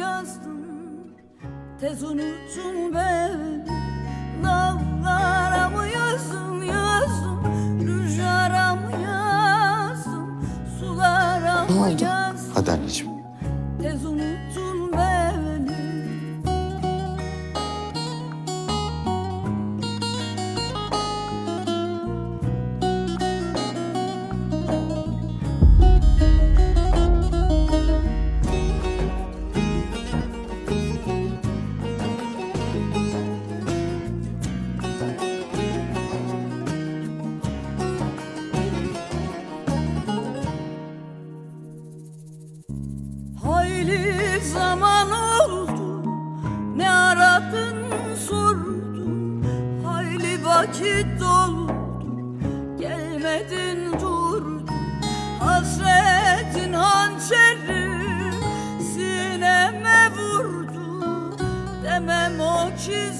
yazdım. Tez unuttum ben. Dallara mı yazdım yazdım. Rüzgara mı yazdım? Sulara mı yazdım? Hadi anneciğim. Zaman oldu? Ne aradın sordun Hayli vakit doldu. Gelmedin durdun Hasretin hançeri Sineme vurdu. Demem o ki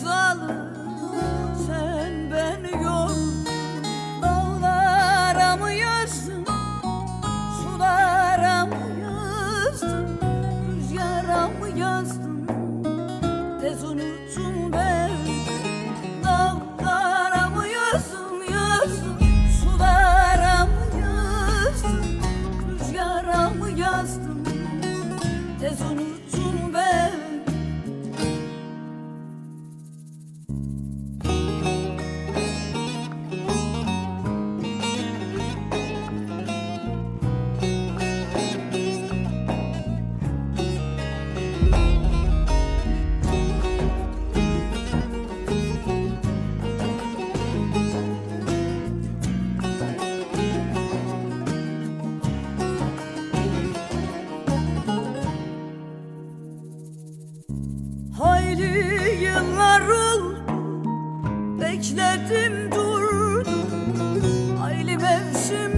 Bekledim durdum Hayli mevsim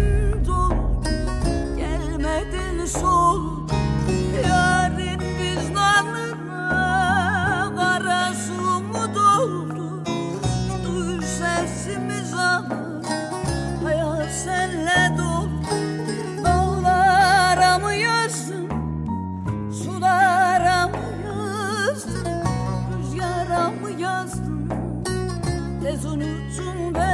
doldu Gelmedin sol Sun be